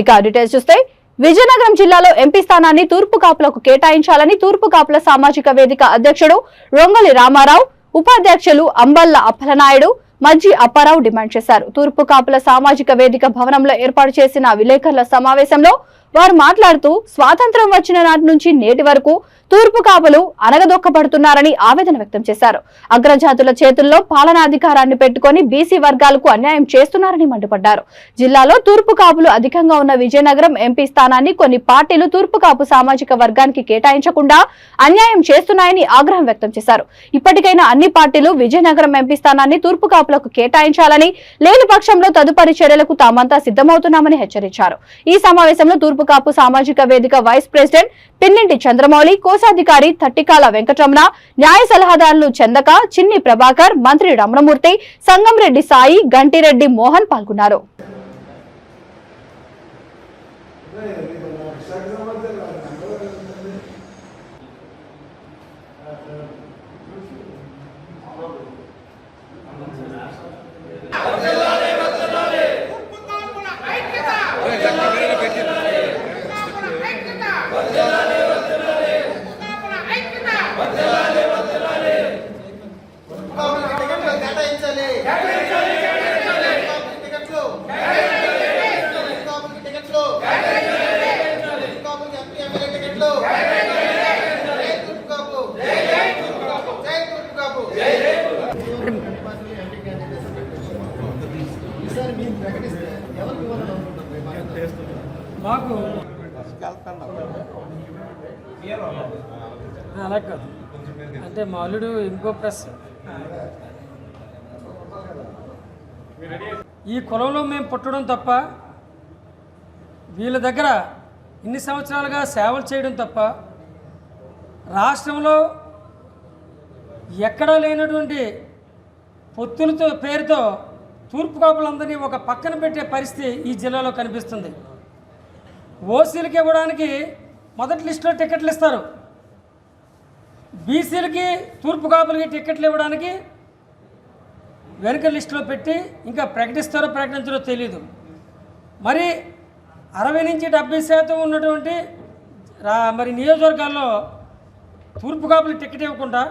ఇక డీటెయిల్స్ చూస్తే విజయనగరం జిల్లాలో ఎంపీ స్థానాన్ని తూర్పు కాపులకు కేటాయించాలని తూర్పు కాపుల సామాజిక వేదిక అధ్యక్షుడు రొంగలి రామారావు ఉపాధ్యక్షులు అంబల్ల అప్పలనాయుడు మజ్జి అప్పారావు డిమాండ్ చేశారు. తూర్పు కాపుల సామాజిక వేదిక భవనంలో ఏర్పాటు చేసిన విలేకరుల సమావేశంలో వారు మాట్లాడుతూ స్వాతంత్రం వచ్చిన నాటి నుంచి నేటి వరకు తూర్పు కాపులు అనగదొక్కబడుతున్నారని ఆవేదన వ్యక్తం చేశారు. అగ్రజాతుల చేతుల్లో పాలనాధికారాన్ని పెట్టుకొని బీసీ వర్గాలకు అన్యాయం చేస్తున్నారని మండిపడ్డారు. జిల్లాలో తూర్పు కాపులు అధికంగా ఉన్న విజయనగరం ఎంపీ స్థానాన్ని కొన్ని పార్టీలు తూర్పు కాపు సామాజిక వర్గానికి కేటాయించకుండా అన్యాయం చేస్తున్నాయని ఆగ్రహం వ్యక్తం చేశారు. ఇప్పటికైనా అన్ని పార్టీలు విజయనగరం ఎంపీ స్థానాన్ని తూర్పు కాపులకు కేటాయించాలని లేని పక్షంలో తదుపరి చర్యలకు తామంతా సిద్ధమవుతున్నామని హెచ్చరించారు. ఈ సమావేశంలో తూర్పు కాపు సామాజిక వేదిక వైస్ ప్రెసిడెంట్ పిన్నింటి చంద్రమౌళి కో కోశాధికారి తట్టికాల వెంకటరమణ న్యాయ సలహాదారులు చందక చిన్ని ప్రభాకర్ మంత్రి రమణమూర్తి సంగంరెడ్డి సాయి గంటిరెడ్డి మోహన్ పాల్గొన్నారు. ఉప్పుకాపుల ఐక్యత ఉప్పుకాపుల ఐక్యత ఉప్పుకాపుల ఐక్యత కాపులకి టికెట్లు కేటాయించాలి కాపులకి టికెట్లు కాపులకి టికెట్లు కాపులకి ఎంపీ ఎమ్మెల్యే టికెట్లు జై తూర్పు కాపు జై తూర్పు కాపు ఈసారి మీరు మాకు అలా కాదు. అంటే మా అల్లుడు ఇంకో ప్రెస్ ఈ కులంలో మేము పుట్టడం తప్ప వీళ్ళ దగ్గర ఇన్ని సంవత్సరాలుగా సేవలు చేయడం తప్ప రాష్ట్రంలో ఎక్కడా లేనటువంటి పొత్తులతో పేరుతో తూర్పు కాపులందరినీ ఒక పక్కన పెట్టే పరిస్థితి ఈ జిల్లాలో కనిపిస్తుంది. ఓసీలకి ఇవ్వడానికి మొదటి లిస్టులో టికెట్లు ఇస్తారు. బీసీలకి తూర్పు కాపులకి టికెట్లు ఇవ్వడానికి వెనుక లిస్టులో పెట్టి ఇంకా ప్రకటిస్తారో ప్రకటించారో తెలియదు మరి అరవై నుంచి డెబ్బై శాతం ఉన్నటువంటి రా మరి నియోజకవర్గాల్లో తూర్పు కాపులకి టికెట్ ఇవ్వకుండా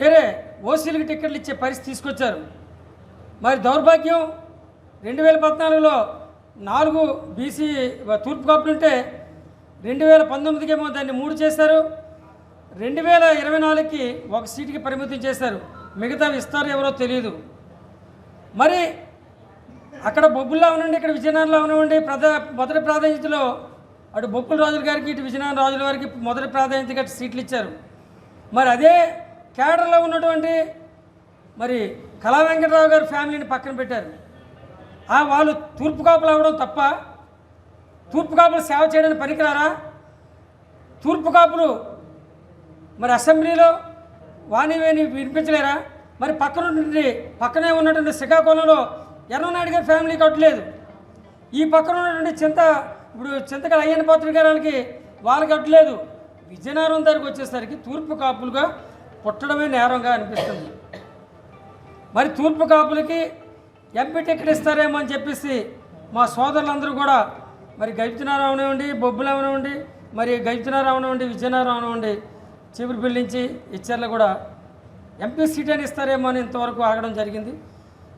వేరే ఓసీలకు టికెట్లు ఇచ్చే పరిస్థితి తీసుకొచ్చారు. మరి దౌర్భాగ్యం రెండు వేల పద్నాలుగులో నాలుగు బీసీ తూర్పు కాపులు ఉంటే రెండు వేల పంతొమ్మిదికేమో దాన్ని మూడు చేశారు. రెండు వేల ఇరవై నాలుగుకి ఒక సీటుకి పరిమితం చేశారు. మిగతా విస్తారు ఎవరో తెలియదు మరి అక్కడ బొబ్బుల్లో అవనండి ఇక్కడ విజయనగరంలో అవనివ్వండి ప్రధా మొదటి ప్రాధాన్యతలో అటు బొబ్బుల రాజుల గారికి ఇటు విజయనగరం రాజుల వారికి మొదటి ప్రాధాన్యతగా సీట్లు ఇచ్చారు మరి అదే కేడర్లో ఉన్నటువంటి మరి కళా వెంకటరావు గారి ఫ్యామిలీని పక్కన పెట్టారు. ఆ వాళ్ళు తూర్పు కాపులు అవ్వడం తప్ప తూర్పు కాపులు సేవ చేయడానికి పనికిరారా? తూర్పు కాపులు మరి అసెంబ్లీలో వాణివేణి వినిపించలేరా? మరి పక్కన పక్కనే ఉన్నటువంటి శ్రీకాకుళంలో ఎర్రనాయుడు గారి ఫ్యామిలీ కట్టలేదు ఈ పక్కన ఉన్నటువంటి చింత ఇప్పుడు చింతకల అయ్యన్న పాత్ర గారికి వాళ్ళకి కట్టలేదు విజయనగరం దగ్గరికి వచ్చేసరికి తూర్పు కాపులుగా పుట్టడమే నేరంగా అనిపిస్తుంది. మరి తూర్పు కాపులకి ఎంపీ టికెట్ ఇస్తారేమో అని చెప్పేసి మా సోదరులందరూ కూడా మరి గైపుతున్నారావు ఉండి బొబ్బులు అవనివ్వండి మరి గైపుతున్నారావు ఉండి విజయనగరం ఉండి చివరి పిల్లించి ఇచ్చర్లు కూడా ఎంపీ సీట్ అని ఇస్తారేమో అని ఇంతవరకు ఆగడం జరిగింది.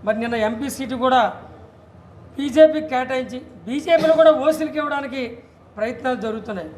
మరి నిన్న ఎంపీ సీటు కూడా బీజేపీకి కేటాయించి బీజేపీలో కూడా ఓసీలకి ఇవ్వడానికి ప్రయత్నాలు జరుగుతున్నాయి.